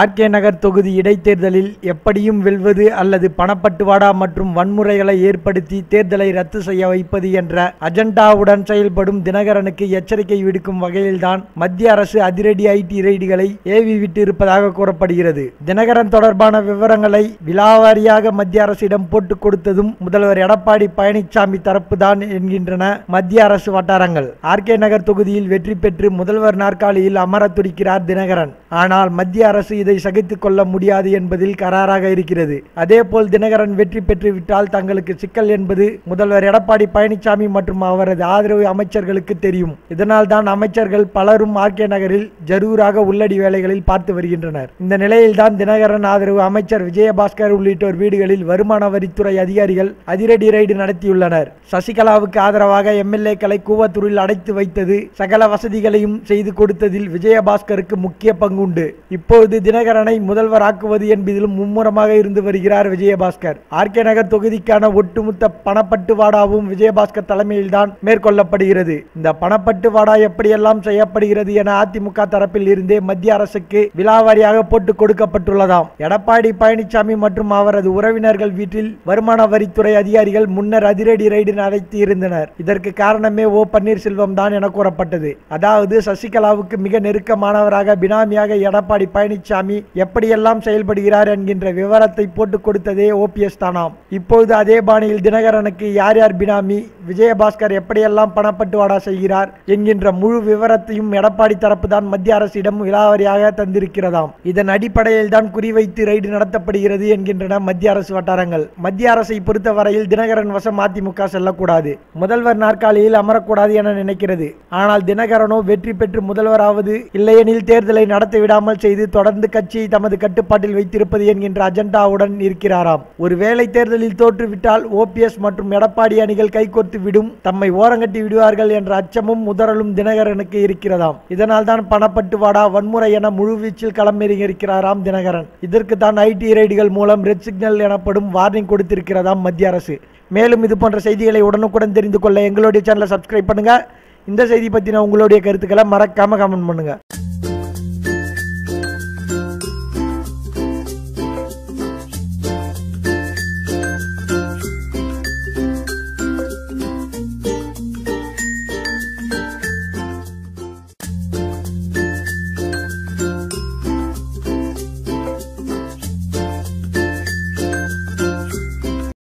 RK நகர் தொகுதி இடைத்தேர்தலில் எப்படியும் வெல்வது அல்லது பணப்பட்டுவாடா மற்றும் வன்முறைகளை ஏற்படுத்தி தேர்தலை ரத்து செய்ய வைப்பது என்ற அஜெண்டாவுடன் செயல்படும் தினகரனுக்கு எச்சரிக்கை விடுக்கும் வகையில்தான் மத்திய அரசு அதிரடி ஐடி ரெய்டுகளை ஏவி விட்டு இருப்பதாக கூறப்படுகிறது. தினகரன் தொடர்பான விவரங்களை விலாவாரியாக மத்திய அரசிடம் போட்டுக் கொடுத்ததும் முதல்வர் எடப்பாடி பழனிசாமி தரப்புதான் என்கின்றன மத்திய அரசு வட்டாரங்கள். ஆர்கே நகர் தொகுதியில் வெற்றி பெற்று முதல்வர் நாற்காலியில் அமர துடிக்கிறார் தினகரன். ஆனால் மத்திய அரசு இதை சகித்துக் கொள்ள முடியாது என்பதில் கராராக இருக்கிறது. அதேபோல் தினகரன் வெற்றி பெற்றுவிட்டால் தங்களுக்கு சிக்கல் என்பது முதல்வர் எடப்பாடி பழனிசாமி மற்றும் அவரது ஆதரவு அமைச்சர்களுக்கு தெரியும். இதனால் தான் அமைச்சர்கள் பலரும் ஆர்கே நகரில் ஜரூராக உள்ளடி வேலைகளில் பார்த்து வருகின்றனர். இந்த நிலையில்தான் தினகரன் ஆதரவு அமைச்சர் விஜயபாஸ்கர் உள்ளிட்டோர் வீடுகளில் வருமான வரித்துறை அதிகாரிகள் அதிரடி ரைடு நடத்தியுள்ளனர். சசிகலாவுக்கு ஆதரவாக எம்எல்ஏக்களை கூவத்தூரில் அடைத்து வைத்தது சகல வசதிகளையும் செய்து கொடுத்ததில் விஜயபாஸ்கருக்கு முக்கிய பங்குண்டு. இப்போது தினகரனை முதல்வராக்குவது என்பதிலும் மும்முரமாக இருந்து வருகிறார் விஜயபாஸ்கர். ஆர்கே நகர் தொகுதிக்கான ஒட்டுமொத்த பணப்பட்டுவாடாவும் விஜயபாஸ்கர் தலைமையில்தான் மேற்கொள்ளப்படுகிறது. இந்த பணப்பட்டுவாடா எப்படியெல்லாம் செய்யப்படுகிறது என அதிமுக தரப்பில் இருந்தே மத்திய அரசுக்கு விலாவாரியாக போட்டு கொடுக்கப்பட்டுள்ளதாம். எடப்பாடி பழனிசாமி மற்றும் அவரது உறவினர்கள் வீட்டில் வருமான வரித்துறை அதிகாரிகள் முன்னர் அதிரடி ரெய்டு நடத்தி இருந்தனர். இதற்கு காரணமே ஓ பன்னீர்செல்வம் தான் என கூறப்பட்டது. அதாவது சசிகலாவுக்கு மிக நெருக்கமானவராக பினாமியாக எடப்பாடி பழனிசாமி எப்படியெல்லாம் செயல்படுகிறார் என்கின்ற விவரத்தை போட்டுக் கொடுத்ததே ஓபிஎஸ் தானாம். இப்போது அதே பாணியில் தினகரனுக்கு யார் யார் பினாமி விஜயபாஸ்கர் எப்படியெல்லாம் பணப்பட்டுவாடா செய்கிறார் என்கின்ற முழு விவரத்தையும் எடப்பாடி தரப்பு தான் மத்திய அரசிடம் விலாவரியாக தந்திருக்கிறதாம். இதன் அடிப்படையில் தான் குறிவைத்து ரைடு நடத்தப்படுகிறது என்கின்றன மத்திய அரசு வட்டாரங்கள். மத்திய அரசை பொறுத்தவரையில் தினகரன் வசம் அதிமுக செல்லக்கூடாது. முதல்வர் நாற்காலியில் அமரக்கூடாது என நினைக்கிறது. ஆனால் தினகரனோ வெற்றி பெற்று முதல்வராவது இல்லையெனில் தேர்தலை நடத்த விடாமல் செய்து தொடர்ந்து கட்சியை தமது கட்டுப்பாட்டில் வைத்திருப்பது என்கின்ற அஜெண்டாவுடன் இருக்கிறாராம். ஒருவேளை தேர்தலில் தோற்றுவிட்டால் ஓபிஎஸ் மற்றும் எடப்பாடி அணிகள் கைகோர்த்து விடும். தம்மை ஓரங்கட்டி விடுவார்கள் என்ற அச்சமும் முதரலும் தினகரனுக்கு இருக்கிறதாம். இதனால் தான் பணப்பட்டுவாடா வன்முறை என முழுவீச்சில் களமிறங்கியிருக்கிறாராம் தினகரன். இதற்கு தான் ஐடி ரைடுகள் மூலம் ரெட் சிக்னல் எனப்படும் வார்னிங் கொடுத்திருக்கிறதாம் மத்திய அரசு. மேலும் இது போன்ற செய்திகளை உடனுக்குடன் தெரிந்து கொள்ள எங்களுடைய சேனலை சப்ஸ்கிரைப் பண்ணுங்க. இந்த செய்தி பற்றின உங்களுடைய கருத்துக்களை மறக்காம கமெண்ட் பண்ணுங்க.